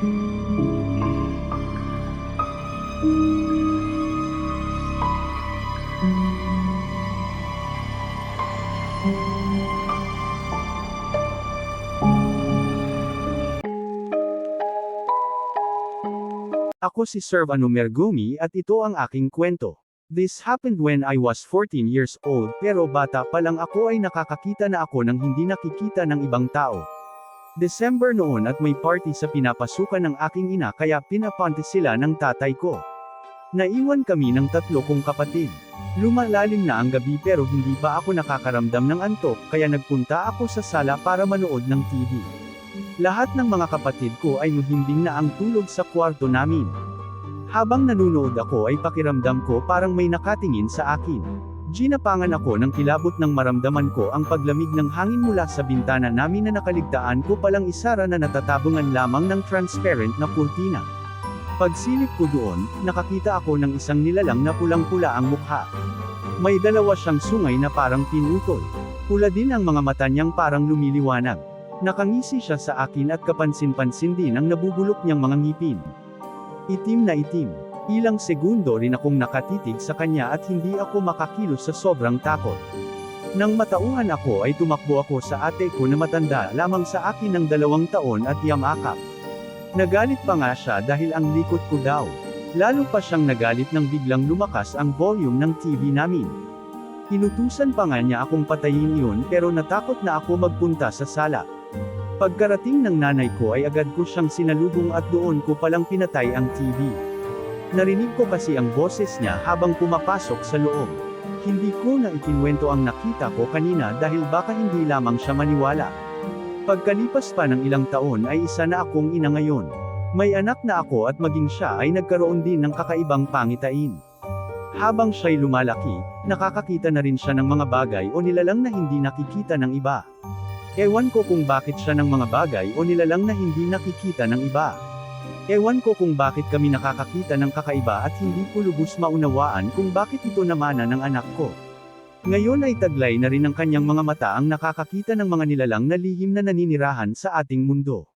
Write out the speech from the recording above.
Ako si Serv Anumergumi at ito ang aking kwento. This happened when I was 14 years old pero bata pa lang ako ay nakakakita na ako ng hindi nakikita ng ibang tao. December noon at may party sa pinapasukan ng aking ina kaya pinapanti sila ng tatay ko. Naiwan kami ng tatlo kong kapatid. Lumalalim na ang gabi pero hindi pa ako nakakaramdam ng antok kaya nagpunta ako sa sala para manood ng TV. Lahat ng mga kapatid ko ay muhimbing na ang tulog sa kwarto namin. Habang nanunood ako ay pakiramdam ko parang may nakatingin sa akin. Ginapangan ako ng kilabot ng maramdaman ko ang paglamig ng hangin mula sa bintana namin na nakaligtaan ko palang isara na natatabungan lamang ng transparent na kurtina. Pagsilip ko doon, nakakita ako ng isang nilalang na pulang-pula ang mukha. May dalawa siyang sungay na parang pinutol. Pula din ang mga mata niyang parang lumiliwanag. Nakangisi siya sa akin at kapansin-pansin din ang nabubulok niyang mga ngipin. Itim na itim. Ilang segundo rin akong nakatitig sa kanya at hindi ako makakilos sa sobrang takot. Nang matauhan ako ay tumakbo ako sa ate ko na matanda lamang sa akin ng dalawang taon at yamakap. Nagalit pa nga siya dahil ang likot ko daw. Lalo pa siyang nagalit nang biglang lumakas ang volume ng TV namin. Inutusan pa nga niya akong patayin yun pero natakot na ako magpunta sa sala. Pagkarating ng nanay ko ay agad ko siyang sinalubong at doon ko palang pinatay ang TV. Narinig ko kasi ang boses niya habang pumapasok sa loob. Hindi ko na ikinwento ang nakita ko kanina dahil baka hindi lamang siya maniwala. Pagkalipas pa ng ilang taon ay isa na akong ina ngayon. May anak na ako at maging siya ay nagkaroon din ng kakaibang pangitain. Habang siya'y lumalaki, nakakakita na rin siya ng mga bagay o nilalang na hindi nakikita ng iba. Ewan ko kung bakit siya ng mga bagay o nilalang na hindi nakikita ng iba. Ewan ko kung bakit kami nakakakita ng kakaiba at hindi ko lubos maunawaan kung bakit ito namana ng anak ko. Ngayon ay taglay na rin ng kanyang mga mata ang nakakakita ng mga nilalang na lihim na naninirahan sa ating mundo.